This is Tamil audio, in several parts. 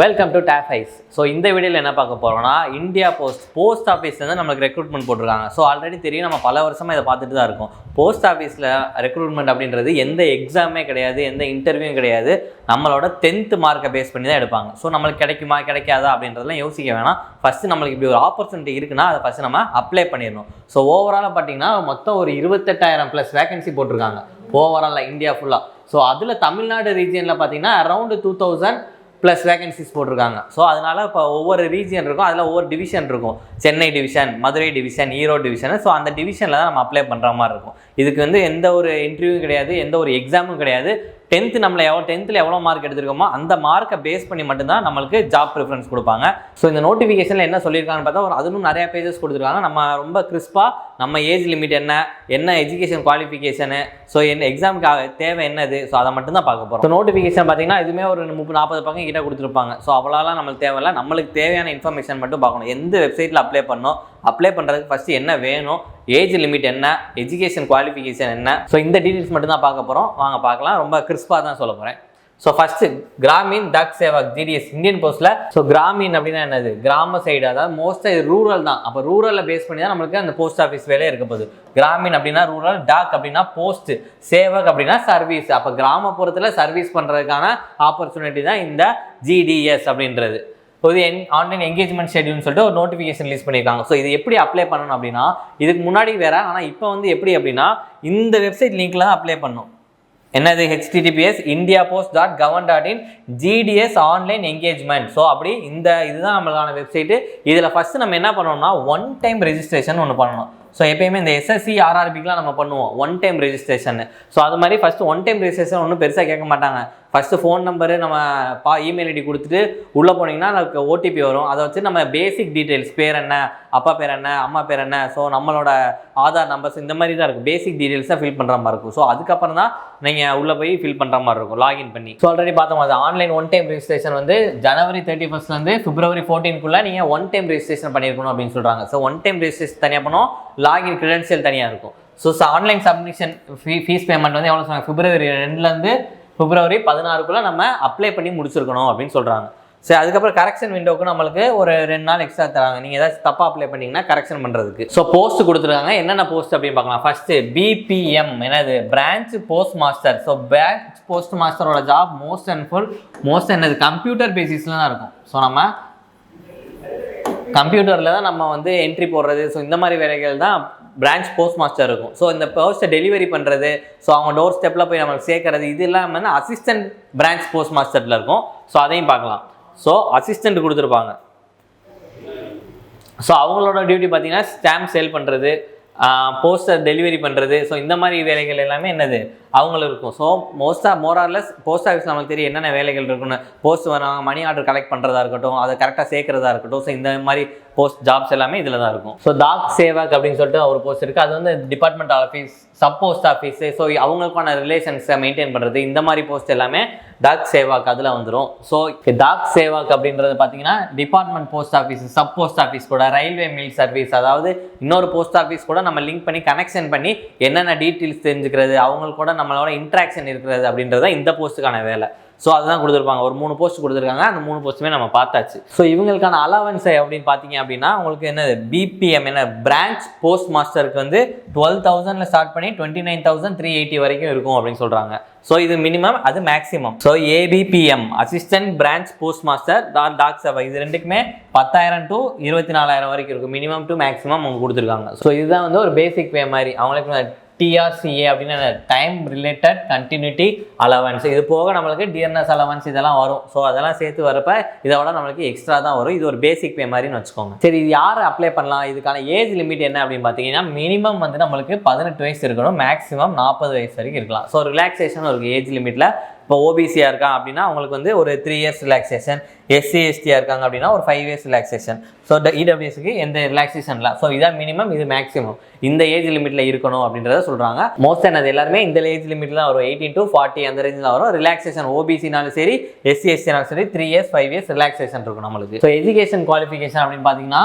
வெல்கம் டு டேஃப் ஐஸ் ஸோ இந்த வீடியோவில் என்ன பார்க்க போகிறோம்னா இந்தியா போஸ்ட் போஸ்ட் ஆஃபீஸ்லேருந்து நம்மளுக்கு ரெக்ரூட்மெண்ட் போட்டிருக்காங்க. ஸோ ஆல்ரெடி தெரியும் நம்ம பல வருஷமாக இதை பார்த்துட்டு தான் இருக்கோம். போஸ்ட் ஆஃபீஸில் ரெக்ரூட்மெண்ட் அப்படின்றது எந்த எக்ஸாமே கிடையாது எந்த இன்டர்வியூவும் கிடையாது. நம்மளோட டென்த்து மார்க்கை பேஸ் பண்ணி தான் எடுப்பாங்க. ஸோ நம்மளுக்கு கிடைக்குமா கிடைக்காதா அப்படின்றதெல்லாம் யோசிக்க வேணாம். ஃபஸ்ட்டு நம்மளுக்கு இப்படி ஒரு ஆப்பர்ச்சுனிட்டி இருக்குன்னா அதை ஃபஸ்ட்டு நம்ம அப்ளை பண்ணிடணும். ஸோ ஓவராலாக பார்த்தீங்கன்னா மொத்தம் ஒரு இருபத்தெட்டாயிரம் ப்ளஸ் வேகன்சி போட்டிருக்காங்க. ஓவராலாக இந்தியா ஃபுல்லாக ஸோ அதில் தமிழ்நாடு ரீஜியனில் பார்த்தீங்கன்னா around two thousand plus vacancies போட்டிருக்காங்க. ஸோ அதனால் இப்போ ஒவ்வொரு ரீஜியன் இருக்கும் அதில் ஒவ்வொரு டிவிஷன் இருக்கும். Chennai division Madurai division Erode division so அந்த டிவிஷனில் தான் நம்ம அப்ளை பண்ணுற மாதிரி இருக்கும். இதுக்கு வந்து எந்த ஒரு இன்டர்வியூவும் கிடையாது எந்த ஒரு எக்ஸாமும் கிடையாது. டென்த்து நம்மளை எவ்வளோ டென்த்தில் எவ்வளோ மார்க் எடுத்திருக்கோமோ அந்த மார்க்கை பேஸ் பண்ணி மட்டும்தான் நம்மளுக்கு ஜாப் ப்ரிஃபரன்ஸ் கொடுப்பாங்க. ஸோ இந்த நோட்டிஃபிகேஷனில் என்ன சொல்லியிருக்காங்கன்னு பார்த்தா ஒரு அதுவும் நிறையா பேஜஸ் கொடுத்துருக்காங்க. நம்ம ரொம்ப கிறிஸ்பாக நம்ம ஏஜ் லிமிட் என்ன என்ன எஜுகேஷன் குவாலிஃபிகேஷனு ஸோ என்ன எக்ஸாமுக்கு தேவை என்னது? ஸோ அதை மட்டும் தான் பார்க்க போகிறோம் ஸோ நோட்டிஃபிகேஷன் பார்த்தீங்கன்னா இதுவுமே ஒரு முப்பது நாற்பது பக்கம் கிட்ட கொடுத்துருப்பாங்க. ஸோ அவ்வளோலாம் நம்மளுக்கு தேவையில்ல. நம்மளுக்கு தேவையான இன்ஃபர்மேஷன் மட்டும் பார்க்கணும். எந்த வெப்சைட்டில் அப்ளை பண்ணணும் அப்ளை பண்ணுறதுக்கு ஃபஸ்ட்டு என்ன வேணும்? ஏஜ் லிமிட் என்ன? எஜுகேஷன் குவாலிஃபிகேஷன் என்ன? ஸோ இந்த டீட்டெயில்ஸ் மட்டும்தான் பார்க்க போகிறோம் வாங்க பார்க்கலாம். ரொம்ப கிறிஸ்பாக தான் சொல்ல போகிறேன் so first Gramin Dak Sevak GDS Indian போஸ்ட்டில் ஸோ கிராமீன் அப்படின்னா என்னது? கிராம சைடு அதாவது மோஸ்ட்டாக இது ரூரல் தான். அப்போ ரூரலில் பேஸ் பண்ணி தான் நம்மளுக்கு அந்த போஸ்ட் ஆஃபீஸ் வேலையே இருக்க போகுது. கிராமீன் அப்படின்னா ரூரல் டாக் அப்படின்னா போஸ்ட் சேவக் அப்படின்னா சர்வீஸ் அப்போ கிராமப்புறத்தில் சர்வீஸ் பண்ணுறதுக்கான ஆப்பர்ச்சுனிட்டி தான் இந்த ஜிடிஎஸ் அப்படின்றது. ஒரு என் ஆன்லைன் என்கேஜ்மெண்ட் ஷெட்யூல்னு சொல்லிட்டு ஒரு நோட்டிஃபிகேஷன் ரிலீஸ் பண்ணியிருக்காங்க ஸோ இது எப்படி அப்ளை பண்ணணும் அப்படின்னா இதுக்கு முன்னாடி வேற ஆனால் இப்போ வந்து எப்படி அப்படின்னா இந்த வெப்சைட் லிங்க்ல தான் அப்ளை பண்ணணும் என்னது? HTTPS India post dot govern dot in GDS online engagement so அப்படி இந்த இதுதான் நம்மளுக்கான வெப்சைட்டு இதில் ஃபஸ்ட்டு நம்ம என்ன பண்ணணும்னா ஒன் டைம் ரெஜிஸ்ட்ரேஷன் ஒன்று பண்ணணும். ஸோ எப்பயுமே இந்த எஸ்எஸ்சி ஆர்ஆர்பிக்கெலாம் நம்ம பண்ணுவோம். ஒன் டைம் ரெஜிஸ்ட்ரேஷன் ஸோ அது மாதிரி ஃபஸ்ட்டு ஒன் டைம் ரெஜிஸ்ட்ரேஷன் ஒன்றும் பெருசாக கேட்க மாட்டாங்க. ஃபஸ்ட்டு ஃபோன் நம்பரு நம்ம பா இமெயில் ஐடி கொடுத்துட்டு உள்ளே போனீங்கன்னா நமக்கு ஓடிபி வரும். அதை வச்சு நம்ம பேசிக் டீட்டெயில்ஸ் பேர் என்ன அப்பா பேர் என்ன அம்மா பேர் என்ன ஸோ நம்மளோட ஆதார் நம்பர்ஸ் இந்த மாதிரி தான் இருக்கும். பேசிக் டீட்டெயில்ஸ் தான் ஃபில் பண்ணுற மாதிரி இருக்கும். ஸோ அதுக்கப்புறம் தான் நீங்கள் உள்ளே போய் ஃபில் பண்ணுற மாதிரி இருக்கும் லாகின் பண்ணி. ஸோ ஆல்ரெடி பார்த்தோம் அது ஆன்லைன் ஒன் டைம் ரெஜிஸ்ட்ரேஷன் வந்து ஜனவரி தேர்ட்டி ஃபஸ்ட்லேருந்து பிப்ரவரி ஃபோர்டீன்குள்ளே நீங்கள் ஒன் டைம் ரெஜிஸ்ட்ரேஷன் பண்ணியிருக்கணும் அப்படின்னு சொல்கிறாங்க ஸோ ஒன் டைம் ரெஜிஸ்ட்ரேஷன் தனியாக பண்ணுவோம் லாகின் க்ரெடென்ஷியல் தனியாக இருக்கும். So online submission fee fees payment வந்து எவ்வளோ சொன்னாங்க? பிப்ரவரி ரெண்டுலேருந்து பிப்ரவரி பதினாறுக்குள்ளே நம்ம அப்ளை பண்ணி முடிச்சிருக்கணும் அப்படின்னு சொல்கிறாங்க சரி அதுக்கப்புறம் கரெக்ஷன் விண்டோக்கு நம்மளுக்கு ஒரு ரெண்டு நாள் எக்ஸ்ட்ரா தராங்க. நீங்கள் ஏதாச்சும் தப்பாக அப்ளை பண்ணீங்கன்னா கரெக்ஷன் பண்ணுறதுக்கு ஸோ போஸ்ட் கொடுத்துருக்காங்க. என்னென்ன போஸ்ட் அப்படின்னு பார்க்கலாம். ஃபஸ்ட்டு பிபிஎம் என்னது? Branch post master so branch post மாஸ்டரோட job most and full most என்னது கம்ப்யூட்டர் பேசிஸில் தான் இருக்கும். ஸோ நம்ம கம்ப்யூட்டரில் தான் நம்ம வந்து என்ட்ரி போடுறது. ஸோ இந்த மாதிரி வேலைகள் தான் பிரான்ச் போஸ்ட் மாஸ்டர் இருக்கும். ஸோ இந்த போஸ்ட்டை டெலிவரி பண்ணுறது ஸோ அவங்க டோர் ஸ்டெப்பில் போய் நம்மளுக்கு சேர்க்கறது இது இல்லாமல் வந்து அசிஸ்டன்ட் பிரான்ச் போஸ்ட் மாஸ்டரில் இருக்கும். ஸோ அதையும் பார்க்கலாம். ஸோ அசிஸ்டண்ட் கொடுத்துருப்பாங்க. ஸோ அவங்களோட டியூட்டி பார்த்தீங்கன்னா ஸ்டாம்ப் சேல் பண்ணுறது போஸ்டர் டெலிவரி பண்ணுறது ஸோ இந்த மாதிரி வேலைகள் எல்லாமே என்னது? அவங்களுக்கு இருக்கும். ஸோ மோஸ்ட்டாக மோரார்லெஸ் போஸ்ட் ஆஃபீஸ் நமக்கு தெரியும் என்னென்ன வேலைகள் இருக்குன்னு. போஸ்ட் வராங்க மணி ஆர்டர் கலெக்ட் பண்ணுறதா இருக்கட்டும் அதை கரெக்டாக சேர்க்குறதா இருக்கட்டும். ஸோ இந்த மாதிரி போஸ்ட் ஜாப்ஸ் எல்லாமே இதில் தான் இருக்கும். ஸோ டாக் சேவக் அப்படின்னு சொல்லிட்டு ஒரு போஸ்ட் இருக்குது அது வந்து department office sub post office so அவங்களுக்கான ரிலேஷன்ஸை மெயின்டைன் பண்ணுறது இந்த மாதிரி போஸ்ட் எல்லாமே டாக் சேவாக் அதில் வந்துடும் ஸோ டாக் சேவாக் அப்படின்றது பார்த்தீங்கன்னா department post office sub post office கூட ரயில்வே மில் சர்வீஸ் அதாவது இன்னொரு போஸ்ட் ஆஃபீஸ் கூட நம்ம லிங்க் பண்ணி கனெக்ஷன் பண்ணி என்னென்ன டீட்டெயில்ஸ் தெரிஞ்சுக்கிறது அவங்களுக்கு கூட நம்மளோட இன்ட்ராக்ஷன் இருக்கிறது அப்படின்றது இந்த போஸ்ட்டுக்கான வேலை. ஸோ அதுதான் கொடுத்துருப்பாங்க. ஒரு மூணு போஸ்ட் கொடுத்துருக்காங்க. அந்த மூணு போஸ்ட்டுமே நம்ம பார்த்தாச்சு. ஸோ இவங்களுக்கான அலவன்ஸ் அப்படின்னு பார்த்தீங்க அப்படின்னா உங்களுக்கு என்ன பிபிஎம் என்ன? பிரான்ச் போஸ்ட் மாஸ்டருக்கு வந்து டுவெல் தௌசண்ட்ல ஸ்டார்ட் பண்ணி twenty nine thousand three eighty வரைக்கும் இருக்கும் அப்படின்னு சொல்கிறாங்க ஸோ இது மினிமம் அது maximum so ABPM assistant branch post master Dak Dak சபா இது ரெண்டுக்குமே பத்தாயிரம் டு இருபத்தி நாலாயிரம் வரைக்கும் இருக்கும். மினிமம் டு மேக்ஸிமம் அவங்க கொடுத்துருக்காங்க. ஸோ இதுதான் வந்து ஒரு பேசிக் பே மாதிரி. அவங்களுக்கு டிஆர்சிஏ அப்படின்னு டைம் ரிலேட்டட் கண்டினியூட்டி அலவன்ஸ் இது போக நம்மளுக்கு டிஎன்எஸ் அலவன்ஸ் இதெல்லாம் வரும். ஸோ அதெல்லாம் சேர்த்து வரப்ப இதோட நம்மளுக்கு எக்ஸ்ட்ரா தான் வரும். இது ஒரு பேசிக் பே மாதிரின்னு வச்சுக்கோங்க. சரி இது யார் அப்ளை பண்ணலாம்? இதுக்கான ஏஜ் லிமிட் என்ன அப்படின்னு பார்த்தீங்கன்னா மினிமம் வந்து நம்மளுக்கு பதினெட்டு வயசு இருக்கணும். மேக்ஸிமம் நாற்பது வயசு வரைக்கும் இருக்கலாம். ஸோ ரிலாக்ஸேஷன் ஒரு ஏஜ் லிமிட்டில் இப்போ ஓபிசியாக இருக்கான் அப்படின்னா அவங்களுக்கு வந்து ஒரு த்ரீ இயர்ஸ் ரிலாக்ஸேஷன் எஸ்சி எஸ்டியாக இருக்காங்க அப்படின்னா ஒரு ஃபைவ் இயர்ஸ் ரிலாக்ஸேஷன் ஸோ இடபிள்யூஎஸ்க்கு எந்த ரிலாக்ஸேஷன் இல்லை. ஸோ இதான் மினிமம் இது மேக்ஸிமம் இந்த ஏஜ் லிமிட்டில் இருக்கணும் அப்படின்றத சொல்கிறாங்க மோஸ்ட் என்னது எல்லாருமே இந்த ஏஜ் லிமிட்டில் தான் வரும். எயிட்டீன் டு ஃபார்ட்டி அந்த ரேஞ்சில் வரும். ரிலாக்ஸேஷன் ஓபிசினாலும் சரி எஸ்சி எஸ்டினாலும் சரி three years five years relaxation இருக்கும் நம்மளுக்கு. ஸோ எஜுகேஷன் குவாலிஃபிகேஷன் அப்படின்னு பார்த்தீங்கன்னா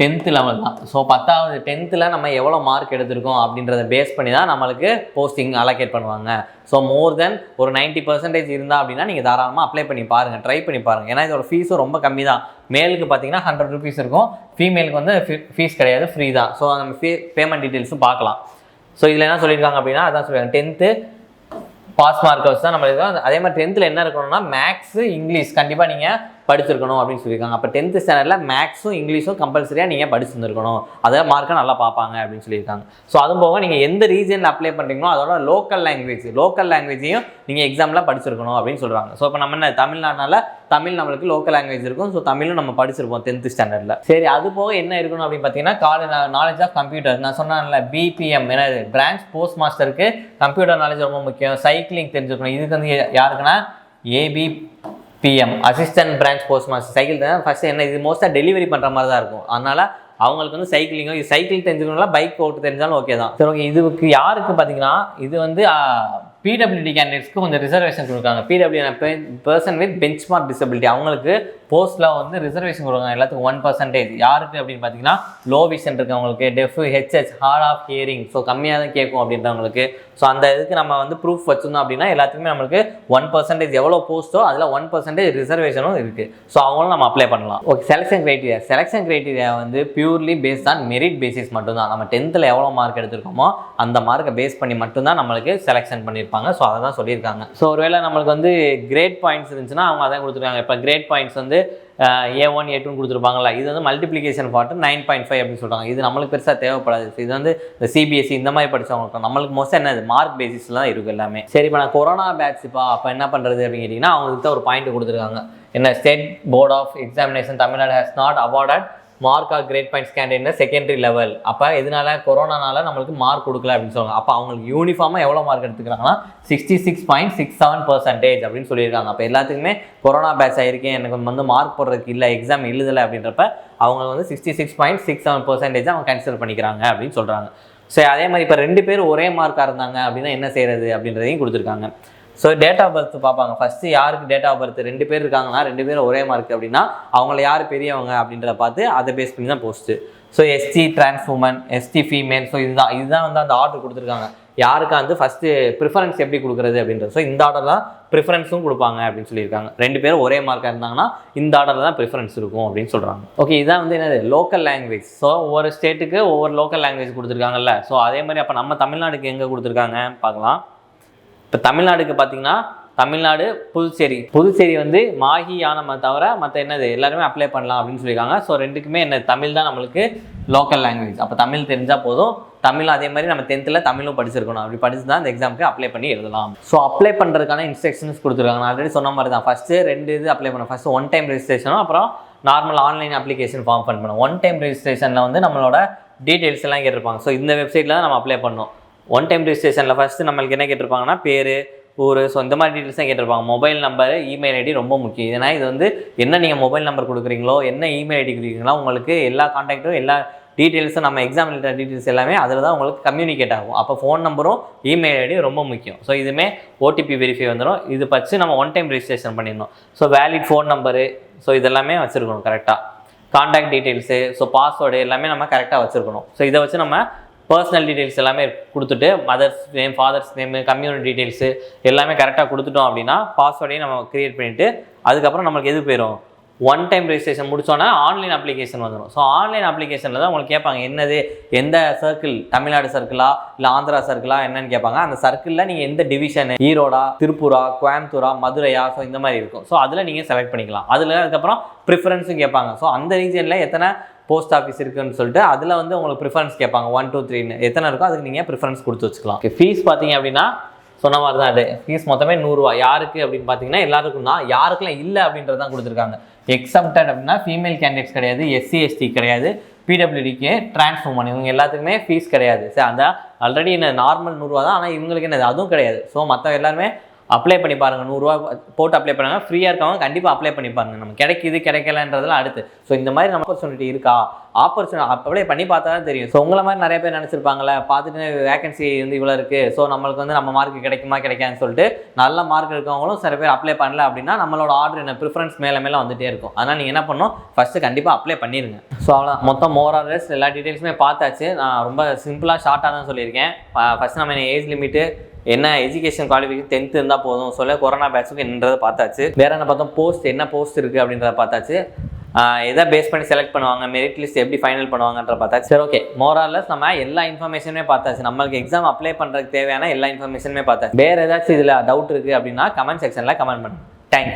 டென்த்து லெவல் தான். ஸோ பத்தாவது டென்த்தில் நம்ம எவ்வளோ மார்க் எடுத்திருக்கோம் அப்படின்றத பேஸ் பண்ணி தான் நம்மளுக்கு போஸ்டிங் அலோகேட் பண்ணுவாங்க. ஸோ மோர் தென் ஒரு 90% பர்சன்டேஜ் இருந்தால் அப்படின்னா நீங்கள் தாராளமாக அப்ளை பண்ணி பாருங்கள் ட்ரை பண்ணி பாருங்கள் ஏன்னா இதோட ஃபீஸும் ரொம்ப கம்மி தான். மேலுக்கு பார்த்தீங்கன்னா ஹண்ட்ரட் ருபீஸ் இருக்கும். ஃபீமேலுக்கு வந்து ஃபீஸ் கிடையாது ஃப்ரீ தான். ஸோ நம்ம ஃபீ பேமெண்ட் டீட்டெயில்ஸும் பார்க்கலாம். ஸோ இதில் என்ன சொல்லியிருக்காங்க அப்படின்னா அதான் சொல்லுவாங்க டென்த்து பாஸ் மார்க் வச்சு தான் நம்ம இருக்கோம் அதே மாதிரி டென்த்தில் என்ன இருக்கணும்னா மேக்ஸு இங்கிலீஷ் கண்டிப்பாக நீங்கள் படிச்சிருக்கணும் அப்படின்னு சொல்லியிருக்காங்க. அப்போ டென்த்து ஸ்டாண்டர்டில் மேக்ஸும் இங்கிலீஷும் கம்பல்சரியாக நீங்கள் படிச்சிருந்துருக்கணும். அதை மார்க்கை நல்லா பார்ப்பாங்க அப்படின்னு சொல்லியிருக்காங்க. ஸோ அதுவும் போக நீங்கள் எந்த ரீஜனில் அப்ளை பண்ணுறீங்களோ அதோட லோக்கல் லாங்குவேஜ் லோக்கல் லாங்குவேஜையும் நீங்கள் எக்ஸாமில் படிச்சிருக்கணும் அப்படின்னு சொல்கிறாங்க ஸோ இப்போ நம்ம என்ன தமிழ்நாடுனால தமிழ் நம்மளுக்கு லோக்கல் லாங்குவேஜ் இருக்கும். ஸோ தமிழும் நம்ம படிச்சிருப்போம் டென்த்து ஸ்டாண்டர்டில் சரி அது போக என்ன இருக்கணும் அப்படின்னு பார்த்தீங்கன்னா காலேஜ் நாலேஜ் ஆஃப் கம்ப்யூட்டர் நான் சொன்னேன்ல பிபிஎம் ஏன்னா பிரான்ச் போஸ்ட் மாஸ்டருக்கு கம்ப்யூட்டர் நாலேஜ் ரொம்ப முக்கியம். சைக்கிளிங் தெரிஞ்சுக்கணும். இதுக்கு வந்து யாருக்குன்னா AB PM assistant branch post master cycle தான் ஃபஸ்ட்டு என்ன இது மோஸ்ட்டாக டெலிவரி பண்ணுற மாதிரி தான் இருக்கும். அதனால் அவங்களுக்கு வந்து சைக்கிளிங்கோ இது சைக்கிள் தெரிஞ்சுக்கணும்னா பைக் ஓட்டு தெரிஞ்சாலும் ஓகே தான். சரி ஓகே இதுக்கு யாருக்கு பார்த்தீங்கன்னா இது வந்து பிடபிள்யூடி கேண்டிடேட்ஸ்க்கு கொஞ்சம் ரிசர்வேஷன் கொடுக்காங்க. PW person with bench mark disability அவங்களுக்கு போஸ்ட்டில் வந்து ரிசர்வேஷன் கொடுக்காங்க எல்லாத்துக்கும் ஒன் பர்சன்டேஜ் யாருக்கு அப்படின்னு பார்த்தீங்கன்னா லோ விஷன் இருக்கவங்களுக்கு deaf HH hard of hearing so கம்மியாக தான் கேட்கும் அப்படின்றவங்களுக்கு. ஸோ அந்த இதுக்கு நம்ம வந்து ப்ரூஃப் வச்சிருந்தோம் அப்படின்னா எல்லாத்துக்குமே நம்மளுக்கு ஒன் பர்சன்டேஜ் எவ்வளோ போஸ்ட்டோ அதில் ஒன் பர்சன்டேஜ் ரிசர்வேஷனும் இருக்குது ஸோ அவங்களும் நம்ம அப்ளை பண்ணலாம். Okay selection criteria selection criteria வந்து purely based on merit basis மட்டும்தான். நம்ம டென்த்தில் எவ்வளோ மார்க் எடுத்திருக்கோமோ அந்த மார்க்கை பேஸ் பண்ணி மட்டும்தான் நம்மளுக்கு செலெக்ஷன் பண்ணியிருப்பாங்க ஸோ அதை தான் சொல்லியிருக்காங்க. ஸோ ஒருவேளை நம்மளுக்கு வந்து கிரேட் பாயிண்ட்ஸ் இருந்துச்சுன்னா அவங்க அதான் கொடுத்துருக்காங்க. இப்போ கிரேட் பாயிண்ட்ஸ் வந்து ஏ ஒன் ஏ டூன்னு கொடுத்துருப்பாங்கல்ல இது வந்து multiplication part nine point five அப்படின்னு சொல்கிறாங்க இது நம்மளுக்கு பெருசாக தேவைப்படாது. இது வந்து இந்த சிபிஎஸ்சி இந்த மாதிரி படித்தவங்களுக்கு நம்மளுக்கு மோஸ்ட் என்னது மார்க் பேசிஸில் தான் இருக்கும் எல்லாமே. சரி இப்போ நான் கொரோனா பேட்ச்ப்பா அப்போ என்ன பண்ணுறது அப்படின்னு கேட்டிங்கன்னா அவங்களுக்கு தான் ஒரு பாயிண்ட் கொடுத்துருக்காங்க. என்ன state board of examination Tamil Nadu has not awarded mark or grade points candidate secondary level அப்போ இதனால கொரோனானால நம்மளுக்கு மார்க் கொடுக்கல அப்படின்னு சொல்லுவாங்க. அப்போ அவங்களுக்கு யூனிஃபார்மாக எவ்வளோ mark எடுத்துக்கிறாங்கன்னா sixty six point six seven percentage அப்படின்னு சொல்லியிருக்காங்க. அப்போ எல்லாத்துக்குமே கொரோனா பேட்ச் ஆயிருக்கேன். எனக்கு வந்து மார்க் போடுறதுக்கு இல்லை எக்ஸாம் எழுதலை அப்படின்றப்ப அவங்க வந்து sixty six point six seven percentage அவங்க கன்சிடர் பண்ணிக்கிறாங்க அப்படின்னு சொல்கிறாங்க சரி அதே மாதிரி இப்போ ரெண்டு பேர் ஒரே மார்க்காக இருந்தாங்க அப்படின்னா என்ன செய்யறது அப்படின்றதையும் கொடுத்துருக்காங்க. ஸோ டேட் ஆஃப் பர்த் பார்ப்பாங்க. ஃபஸ்ட்டு யாருக்கு டேட் ஆஃப் பர்த் ரெண்டு பேர் இருக்காங்கன்னா ரெண்டு பேரும் ஒரே மார்க் அப்படின்னா அவங்கள யார் பெரியவங்க அப்படின்றத பார்த்து அதை பேஸ் பண்ணி தான் post so ST trans woman ST female so இதுதான் இதுதான் வந்து அந்த ஆர்டர் கொடுத்துருக்காங்க. யாருக்கா வந்து ஃபஸ்ட்டு ப்ரிஃபரன்ஸ் எப்படி கொடுக்குறது அப்படின்றது. ஸோ இந்த ஆர்டர் தான் ப்ரிஃபரன்ஸும் கொடுப்பாங்க அப்படின்னு சொல்லியிருக்காங்க. ரெண்டு பேரும் ஒரே மார்க்காக இருந்தாங்கன்னா இந்த ஆர்டரில் தான் ப்ரிஃபரன்ஸ் இருக்கும் அப்படின்னு சொல்கிறாங்க ஓகே இதான் வந்து என்னது? லோக்கல் லாங்குவேஜ் ஸோ ஒவ்வொரு ஸ்டேட்டுக்கு ஒவ்வொரு லோக்கல் லாங்குவேஜ் கொடுத்துருக்காங்கல்ல. ஸோ அதே மாதிரி அப்போ நம்ம தமிழ்நாடுக்கு எங்கே கொடுத்துருக்காங்க? பார்க்கலாம். இப்போ தமிழ்நாடுக்கு பார்த்தீங்கன்னா தமிழ்நாடு புதுச்சேரி. புதுச்சேரி வந்து மாஹி யானமை தவிர மற்ற என்னது எல்லாருமே அப்ளை பண்ணலாம் அப்படின்னு சொல்லியிருக்காங்க. ஸோ ரெண்டுக்குமே என்ன தமிழ் தான் நம்மளுக்கு லோக்கல் லாங்குவேஜ் அப்போ தமிழ் தெரிஞ்சால் போதும். தமிழ் அதே மாதிரி நம்ம டென்த்தில் தமிழும் படிச்சிருக்கணும். அப்படி படிச்சு தான் இந்த எக்ஸாமுக்கு அப்ளை பண்ணி எழுதலாம். ஸோ அப்ளை பண்ணுறதுக்கான இன்ஸ்ட்ரக்ஷன்ஸ் கொடுத்துருக்காங்க. நான் ஆல்ரெடி சொன்ன மாதிரி தான். ஃபஸ்ட்டு ரெண்டு இது அப்ளை பண்ண ஃபஸ்ட்டு ஒன் டைம் ரெஜிஸ்ட்ரேஷனும் அப்புறம் normal online application form fill பண்ணணும். ஒன் டைம் ரெஜிஸ்ட்ரேஷனில் வந்து நம்மளோட டீட்டெயில்ஸ் எல்லாம் கேட்டிருப்பாங்க. ஸோ இந்த வெப்சைட்டில் தான் நம்ம அப்ளை பண்ணணும். ஒன் டைம் ரெஜிஸ்ட்ரேஷனில் ஃபஸ்ட்டு நம்மளுக்கு என்ன கேட்டிருப்பாங்கன்னா பேர் ஊர் ஸோ இந்த மாதிரி டீட்டெயில்ஸ் தான் கேட்டிருப்பாங்க. மொபைல் நம்பர் இமெயில் ஐடி ரொம்ப முக்கியம். ஏன்னா இது வந்து என்ன நீங்கள் மொபைல் நம்பர் கொடுக்குறீங்களோ என்ன இமெயில் ஐடி கொடுக்குறீங்களோ உங்களுக்கு எல்லா காண்டாக்டும் எல்லா டீட்டெயில்ஸும் நம்ம எக்ஸாம் டீட்டெயில்ஸ் எல்லாமே அதில் தான் உங்களுக்கு கம்யூனிகேட் ஆகும். அப்போ ஃபோன் நம்பரும் இமெயில் ஐடி ரொம்ப முக்கியம். ஸோ இதுவுமே ஓடிபி வெரிஃபை வந்துடும் இது வச்சு நம்ம ஒன் டைம் ரிஜிஸ்ட்ரேஷன் பண்ணிடணும். So valid phone number so இதெல்லாமே வச்சுருக்கணும் கரெக்டாக காண்டாக்ட் டீட்டெயில்ஸு ஸோ பாஸ்வேர்டு எல்லாமே நம்ம கரெக்டாக வச்சுருக்கணும். ஸோ இதை வச்சு நம்ம பர்சனல் டீட்டெயில்ஸ் எல்லாமே கொடுத்துட்டு mother's name father's name community details எல்லாமே கரெக்டாக கொடுத்துட்டோம் அப்படின்னா பாஸ்வேர்டையும் நம்ம க்ரியேட் பண்ணிவிட்டு அதுக்கப்புறம் நம்மளுக்கு எது போயிடும் ஒன் டைம் ரெஜிஸ்ட்ரேஷன் முடிச்சோன்னா ஆன்லைன் அப்ளிகேஷன் வந்துடும் ஸோ ஆன்லைன் அப்ளிகேஷனில் தான் உங்களுக்கு கேட்பாங்க என்னது? எந்த சர்க்கிள் தமிழ்நாடு சர்க்கிளா இல்லை ஆந்திரா சர்க்கிளா என்னன்னு கேட்பாங்க. அந்த சர்க்கிளில் நீங்கள் எந்த டிவிஷன் ஈரோடா திருப்பூரா கோயம்புத்தூரா மதுரையா? ஸோ இந்த மாதிரி இருக்கும். ஸோ அதில் நீங்கள் செலக்ட் பண்ணிக்கலாம். அதில் அதுக்கப்புறம் ப்ரிஃபரன்ஸும் கேட்பாங்க. ஸோ அந்த ரீஜனில் எத்தனை போஸ்ட் ஆஃபீஸ் இருக்குன்னு சொல்லிட்டு அதில் வந்து உங்களுக்கு ப்ரிஃபரன்ஸ் கேட்பாங்க. ஒன் டூ த்ரீன்னு எத்தனை இருக்கோ அதுக்கு நீங்கள் ப்ரிஃபரன்ஸ் கொடுத்து வச்சுக்கலாம். ஃபீஸ் பார்த்தீங்க அப்படின்னா சொன்ன மாதிரி தான் அது ஃபீஸ் மொத்தமே நூறுரூவா யாருக்கு அப்படின்னு பார்த்தீங்கன்னா எல்லாருக்கும் தான். யாருக்கெல்லாம் இல்லை அப்படின்றது தான் கொடுத்துருக்காங்க. எக்ஸப்டட் அப்படின்னா ஃபீமேல் கேண்டிடேட்ஸ் கிடையாது. எஸ்சி எஸ்டி கிடையாது. பிடபிள்யூடிக்கு ட்ரான்ஸ்ஃபார்ம் பண்ணி இவங்க எல்லாத்துக்குமே ஃபீஸ் கிடையாது. சரி அந்த ஆல்ரெடி என்ன நார்மல் நூறுரூவா தான். ஆனால் இவங்களுக்கு என்னது? அதுவும் கிடையாது. ஸோ மற்ற எல்லாருமே அப்ளை பண்ணி பாருங்கள் நூறுரூவா போட்டு அப்ளை பண்ணாங்க. ஃப்ரீயாக இருக்கவங்க கண்டிப்பாக அப்ளை பண்ணி பாருங்க. நம்ம கிடைக்குது கிடைக்கலன்றதுலாம் அடுத்து. ஸோ இந்த மாதிரி நம்ம ஆப்பர்ச்சுனிட்டி இருக்கா? ஆப்பர்ச்சுனிட்டி அப்படியே பண்ணி பார்த்தா தான் தெரியும். ஸோ உங்களை மாதிரி நிறைய பேர் நினச்சிருப்பாங்களே பார்த்துட்டு வேகன்சி வந்து இவ்வளோ இருக்குது ஸோ நம்மளுக்கு வந்து நம்ம மார்க் கிடைக்குமா கிடைக்காதுன்னு சொல்லிட்டு நல்ல மார்க் இருக்கவங்களும் சில பேர் அப்ளை பண்ணல அப்படின்னா நம்மளோட ஆர்டர் என்ன ப்ரிஃபரன்ஸ் மேலே மேலே வந்துட்டே இருக்கும். அதனால் நீங்கள் என்ன பண்ணணும்? ஃபஸ்ட்டு கண்டிப்பாக அப்ளை பண்ணிடுங்க ஸோ அவ்வளோ மொத்தம் மோரார்லெஸ் எல்லா டீட்டெயில்ஸுமே பார்த்தாச்சு. நான் ரொம்ப சிம்பிளாக ஷார்ட்டாக தான் சொல்லியிருக்கேன். ஃபஸ்ட் நம்ம என்ன ஏஜ் லிமிட்டு என்ன எஜுகேஷன் குவாலிஃபிகேஷன் டென்த்து இருந்தால் போதும். சொல்ல கொரோனா பேட்சுக்கு என்னன்றதை பார்த்தாச்சு. வேற என்ன பார்த்தோம்? போஸ்ட் என்ன போஸ்ட் இருக்குது அப்படின்றத பார்த்தாச்சு. எதை பேஸ் பண்ணி செலக்ட் பண்ணுவாங்க மெரிட் லிஸ்ட் எப்படி ஃபைனல் பண்ணுவாங்கன்ற பார்த்தாச்சு. சரி ஓகே மோரார்லஸ் நம்ம எல்லா இன்ஃபர்மேஷனுமே பார்த்தாச்சு. நம்மளுக்கு எக்ஸாம் அப்ளை பண்ணுறதுக்கு தேவையான எல்லா இன்ஃபர்மேஷனுமே பார்த்தாச்சு. வேறு ஏதாச்சும் இதில் டவுட் இருக்குது அப்படின்னா கமெண்ட் செக்ஷனில் கமெண்ட் பண்ணுங்க. தேங்க்யூ